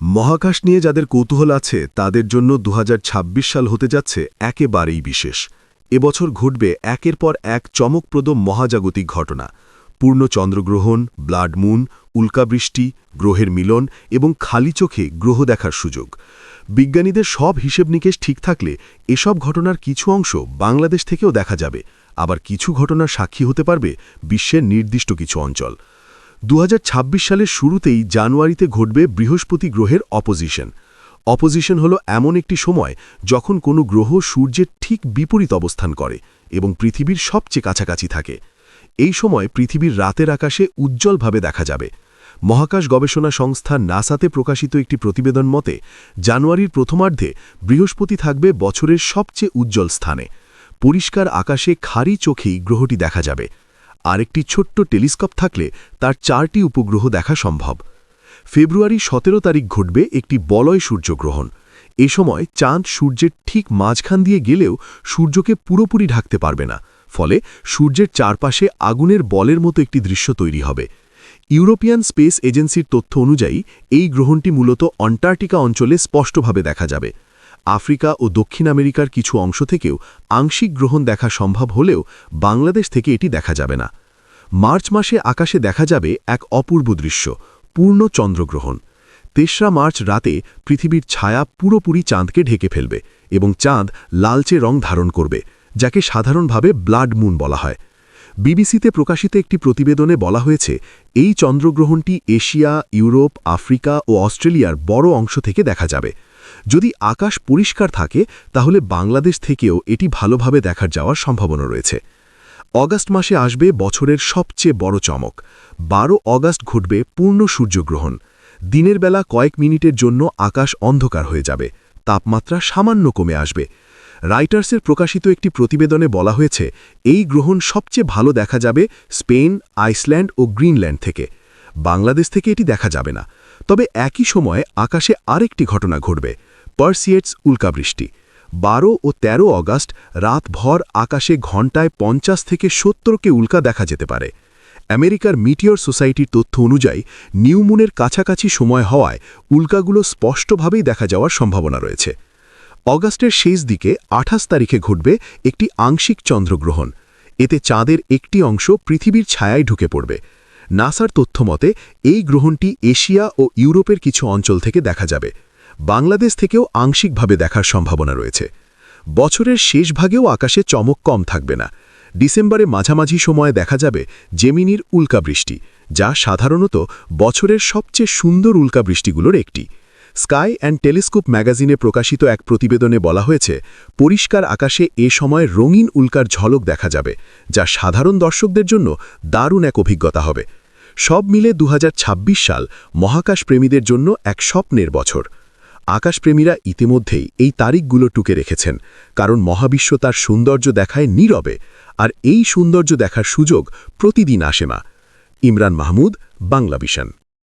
মহাকাশ নিয়ে যাদের কৌতূহল আছে, তাদের জন্য দুহাজার ছাব্বিশ সাল হতে যাচ্ছে একেবারেই বিশেষ। এবছর ঘটবে একের পর এক চমকপ্রদ মহাজাগতিক ঘটনা। পূর্ণ চন্দ্রগ্রহণ, ব্লাড মুন, উল্কাবৃষ্টি, গ্রহের মিলন এবং খালি চোখে গ্রহ দেখার সুযোগ। বিজ্ঞানীদের সব হিসেব নিকেশ ঠিক থাকলে এসব ঘটনার কিছু অংশ বাংলাদেশ থেকেও দেখা যাবে। আবার কিছু ঘটনার সাক্ষী হতে পারবে বিশ্বের নির্দিষ্ট কিছু অঞ্চল। দু হাজার ছাব্বিশ সালের শুরুতেই জানুয়ারিতে ঘটবে বৃহস্পতি গ্রহের অপোজিশন। অপোজিশন হল এমন একটি সময় যখন কোনো গ্রহ সূর্যের ঠিক বিপরীত অবস্থান করে এবং পৃথিবীর সবচেয়ে কাছাকাছি থাকে। এই সময় পৃথিবীর রাতের আকাশে উজ্জ্বলভাবে দেখা যাবে। মহাকাশ গবেষণা সংস্থা নাসাতে প্রকাশিত একটি প্রতিবেদন মতে, জানুয়ারির প্রথমার্ধে বৃহস্পতি থাকবে বছরের সবচেয়ে উজ্জ্বল স্থানে। পরিষ্কার আকাশে খারি চোখেই গ্রহটি দেখা যাবে। আরেকটি ছোট্ট টেলিস্কোপ থাকলে তার চারটি উপগ্রহ দেখা সম্ভব। ফেব্রুয়ারি সতেরো তারিখ ঘটবে একটি বলয় সূর্যগ্রহণ। এ সময় চাঁদ সূর্যের ঠিক মাঝখান দিয়ে গেলেও সূর্যকে পুরোপুরি ঢাকতে পারবে না, ফলে সূর্যের চারপাশে আগুনের বলের মতো একটি দৃশ্য তৈরি হবে। ইউরোপিয়ান স্পেস এজেন্সির তথ্য অনুযায়ী, এই গ্রহণটি মূলত অন্টার্কটিকা অঞ্চলে স্পষ্টভাবে দেখা যাবে। আফ্রিকা ও দক্ষিণ আমেরিকার কিছু অংশ থেকেও আংশিক গ্রহণ দেখা সম্ভব হলেও বাংলাদেশ থেকে এটি দেখা যাবে না। মার্চ মাসে আকাশে দেখা যাবে এক অপূর্ব দৃশ্য, পূর্ণ চন্দ্রগ্রহণ। তেসরা মার্চ রাতে পৃথিবীর ছায়া পুরোপুরি চাঁদকে ঢেকে ফেলবে এবং চাঁদ লালচে রং ধারণ করবে, যাকে সাধারণভাবে ব্লাড মুন বলা হয়। বিবিসিতে প্রকাশিত একটি প্রতিবেদনে বলা হয়েছে, এই চন্দ্রগ্রহণটি এশিয়া, ইউরোপ, আফ্রিকা ও অস্ট্রেলিয়ার বড় অংশ থেকে দেখা যাবে। যদি আকাশ পরিষ্কার থাকে, তাহলে বাংলাদেশ থেকেও এটি ভালোভাবে দেখার যাওয়ার সম্ভাবনা রয়েছে। অগাস্ট মাসে আসবে বছরের সবচেয়ে বড় চমক। বারো অগাস্ট ঘটবে পূর্ণ সূর্যগ্রহণ। দিনের বেলা কয়েক মিনিটের জন্য আকাশ অন্ধকার হয়ে যাবে। তাপমাত্রা সামান্য কমে আসবে। রাইটার্সের প্রকাশিত একটি প্রতিবেদনে বলা হয়েছে, এই গ্রহণ সবচেয়ে ভালো দেখা যাবে স্পেন, আইসল্যান্ড ও গ্রিনল্যান্ড থেকে। বাংলাদেশ থেকে এটি দেখা যাবে না। তবে একই সময়ে আকাশে আরেকটি ঘটনা ঘটবে, পার্সিয়েটস উল্কাবৃষ্টি। বারো ও ১৩ অগাস্ট রাতভর আকাশে ঘণ্টায় পঞ্চাশ থেকে সত্তরকে উল্কা দেখা যেতে পারে। আমেরিকার মিটিওর সোসাইটির তথ্য অনুযায়ী নিউমুনের কাছাকাছি সময় হওয়ায় উল্কাগুলো স্পষ্টভাবেই দেখা যাওয়ার সম্ভাবনা রয়েছে। অগাস্টের শেষ দিকে আঠাশ তারিখে ঘটবে একটি আংশিক চন্দ্রগ্রহণ। এতে চাঁদের একটি অংশ পৃথিবীর ছায়ায় ঢুকে পড়বে। নাসার তথ্যমতে এই গ্রহণটি এশিয়া ও ইউরোপের কিছু অঞ্চল থেকে দেখা যাবে। বাংলাদেশ থেকেও আংশিকভাবে দেখার সম্ভাবনা রয়েছে। বছরের শেষ ভাগেও আকাশে চমক কম থাকবে না। ডিসেম্বরে মাঝামাঝি সময়ে দেখা যাবে জেমিনির উল্কাবৃষ্টি, যা সাধারণত বছরের সবচেয়ে সুন্দর উল্কাবৃষ্টিগুলোর একটি। স্কাই অ্যান্ড টেলিস্কোপ ম্যাগাজিনে প্রকাশিত এক প্রতিবেদনে বলা হয়েছে, পরিষ্কার আকাশে এ সময় রঙিন উল্কার ঝলক দেখা যাবে, যা সাধারণ দর্শকদের জন্য দারুণ এক অভিজ্ঞতা হবে। সব মিলে দু হাজার ছাব্বিশ সাল মহাকাশ প্রেমীদের জন্য এক স্বপ্নের বছর। আকাশপ্রেমীরা ইতিমধ্যেই এই তারিখগুলো টুকে রেখেছেন, কারণ মহাবিশ্ব তার সৌন্দর্য দেখায় নীরবে, আর এই সৌন্দর্য দেখার সুযোগ প্রতিদিন আসে না। ইমরান মাহমুদ বাংলা ভিশন